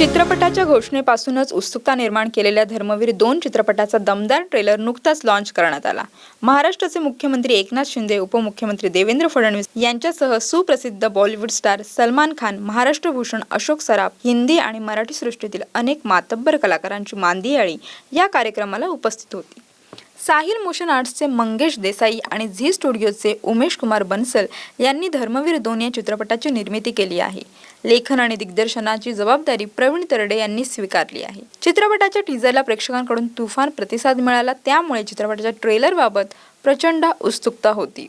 चित्रपटाच्या घोषणेपासूनच उत्सुकता निर्माण केलेल्या धर्मवीर दोन चित्रपटाचा दमदार ट्रेलर नुकताच लॉन्च करण्यात आला. महाराष्ट्राचे मुख्यमंत्री एकनाथ शिंदे उपमुख्यमंत्री देवेंद्र फडणवीस यांच्यासह सुप्रसिद्ध बॉलिवूड स्टार सलमान खान महाराष्ट्र भूषण अशोक सराफ हिंदी आणि मराठी सृष्टीतील अनेक मातब्बर कलाकारांची मांदियाळी या कार्यक्रमाला उपस्थित होती. साहिल मोशन आर्ट्सचे मंगेश देसाई आणि झी स्टुडिओचे उमेश कुमार बन्सल यांनी धर्मवीर दोन या चित्रपटाची निर्मिती केली आहे. लेखन आणि दिग्दर्शनाची जबाबदारी प्रवीण तरडे यांनी स्वीकारली आहे. चित्रपटाच्या टीझरला प्रेक्षकांकडून तुफान प्रतिसाद मिळाला त्यामुळे चित्रपटाच्या ट्रेलरबाबत प्रचंड उत्सुकता होती.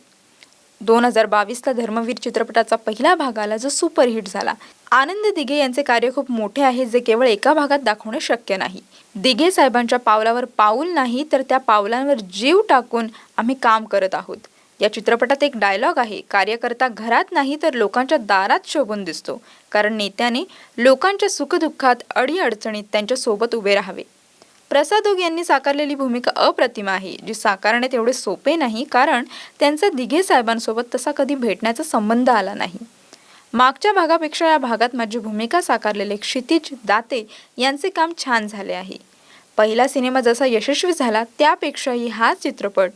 दोन हजार बावीसला धर्मवीर चित्रपटाचा पहिला भाग आला जो सुपरहिट झाला. आनंद दिघे यांचे कार्य खूप मोठे आहे जे केवळ एका भागात दाखवणे शक्य नाही. दिघे साहेबांच्या पावलावर पाऊल नाही तर त्या पावलांवर जीव टाकून आम्ही काम करत आहोत. या चित्रपटात एक डायलॉग आहे कार्यकर्ता घरात नाही तर लोकांच्या दारात शोभून दिसतो. कारण नेत्याने लोकांच्या सुखदुःखात अडीअडचणीत त्यांच्यासोबत उभे राहावे. प्रसाद ओग यांनी साकारलेली भूमिका अप्रतिम आहे जी साकारणे तेवढे सोपे नाही कारण त्यांचा दिघे साहेबांसोबत तसा कधी भेटण्याचा संबंध आला नाही. मागच्या भागापेक्षा या भागात माझी भूमिका साकारलेले क्षितिज दाते यांचे काम छान झाले आहे. पहिला सिनेमा जसा यशस्वी झाला त्यापेक्षाही हा चित्रपट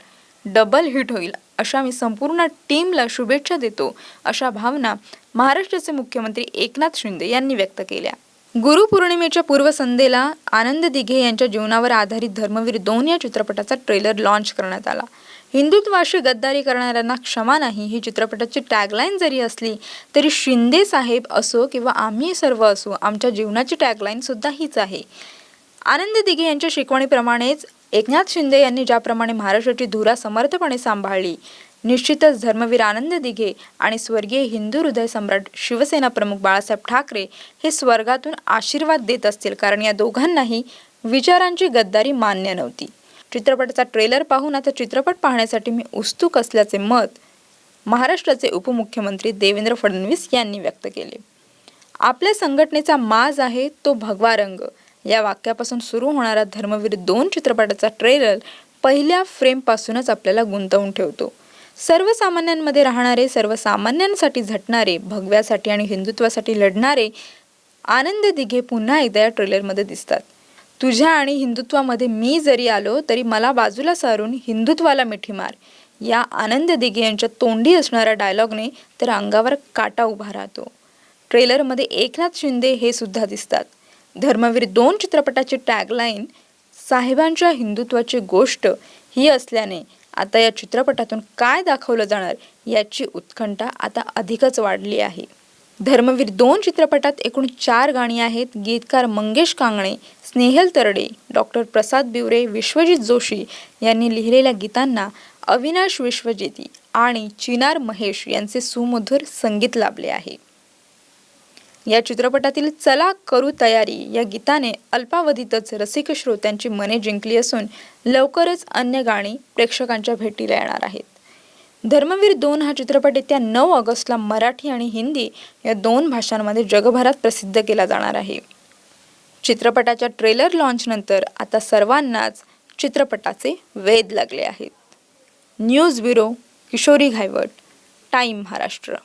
डबल हिट होईल अशा मी संपूर्ण टीमला शुभेच्छा देतो अशा भावना महाराष्ट्राचे मुख्यमंत्री एकनाथ शिंदे यांनी व्यक्त केल्या. गुरुपौर्णिमेच्या पूर्वसंध्येला आनंद दिघे यांच्या जीवनावर आधारित धर्मवीर दोन या चित्रपटाचा ट्रेलर लॉन्च करण्यात आला. हिंदुत्वाशी गद्दारी करणाऱ्यांना क्षमा नाही ही चित्रपटाची टॅगलाईन जरी असली तरी शिंदे साहेब असो किंवा आम्ही सर्व असो आमच्या जीवनाची टॅगलाईन सुद्धा हीच आहे. आनंद दिघे यांच्या शिकवणीप्रमाणेच एकनाथ शिंदे यांनी ज्याप्रमाणे महाराष्ट्राची धुरा समर्थपणे सांभाळली निश्चितच धर्मवीर आनंद दिघे आणि स्वर्गीय हिंदू हृदय सम्राट शिवसेना प्रमुख बाळासाहेब ठाकरे हे स्वर्गातून आशीर्वाद देत असतील कारण या दोघांनाही विचारांची गद्दारी मान्य नव्हती. चित्रपटाचा ट्रेलर पाहून आता चित्रपट पाहण्यासाठी मी उत्सुक असल्याचे मत महाराष्ट्राचे उपमुख्यमंत्री देवेंद्र फडणवीस यांनी व्यक्त केले. आपल्या संघटनेचा माज आहे तो भगवा रंग. या वाक्यापासून सुरू होणारा धर्मवीर दोन चित्रपटाचा ट्रेलर पहिल्या फ्रेमपासूनच आपल्याला गुंतवून ठेवतो. सर्वसामान्यांमध्ये राहणारे सर्वसामान्यांसाठी झटणारे भगव्यासाठी आणि हिंदुत्वासाठी लढणारे आनंद दिघे पुन्हा एकदा या ट्रेलरमध्ये दिसतात. तुझ्या आणि हिंदुत्वामध्ये मी जरी आलो तरी मला बाजूला सारून हिंदुत्वाला मिठी मार. या आनंद दिघे यांच्या तोंडी असणाऱ्या डायलॉगने तर अंगावर काटा उभा राहतो. ट्रेलरमध्ये एकनाथ शिंदे हे सुद्धा दिसतात. धर्मवीर दोन चित्रपटाची टॅगलाईन साहेबांच्या हिंदुत्वाची गोष्ट ही असल्याने आता या चित्रपटातून काय दाखवलं जाणार याची उत्कंठा आता अधिकच वाढली आहे. धर्मवीर दोन चित्रपटात एकूण चार गाणी आहेत. गीतकार मंगेश कांगणे स्नेहल तरडे डॉक्टर प्रसाद बिवरे विश्वजित जोशी यांनी लिहिलेल्या गीतांना अविनाश विश्वजिती आणि चिनार महेश यांचे सुमधुर संगीत लाभले आहे. या चित्रपटातील चला करू तयारी या गीताने अल्पावधीतच रसिक श्रोत्यांची मने जिंकली असून लवकरच अन्य गाणी प्रेक्षकांच्या भेटीला येणार आहेत. धर्मवीर दोन हा चित्रपट येत्या नऊ ऑगस्टला मराठी आणि हिंदी या दोन भाषांमध्ये जगभरात प्रसिद्ध केला जाणार आहे. चित्रपटाच्या ट्रेलर लॉन्चनंतर आता सर्वांनाच चित्रपटाचे वेध लागले आहेत. News bureau Kishori Ghaywat time Maharashtra.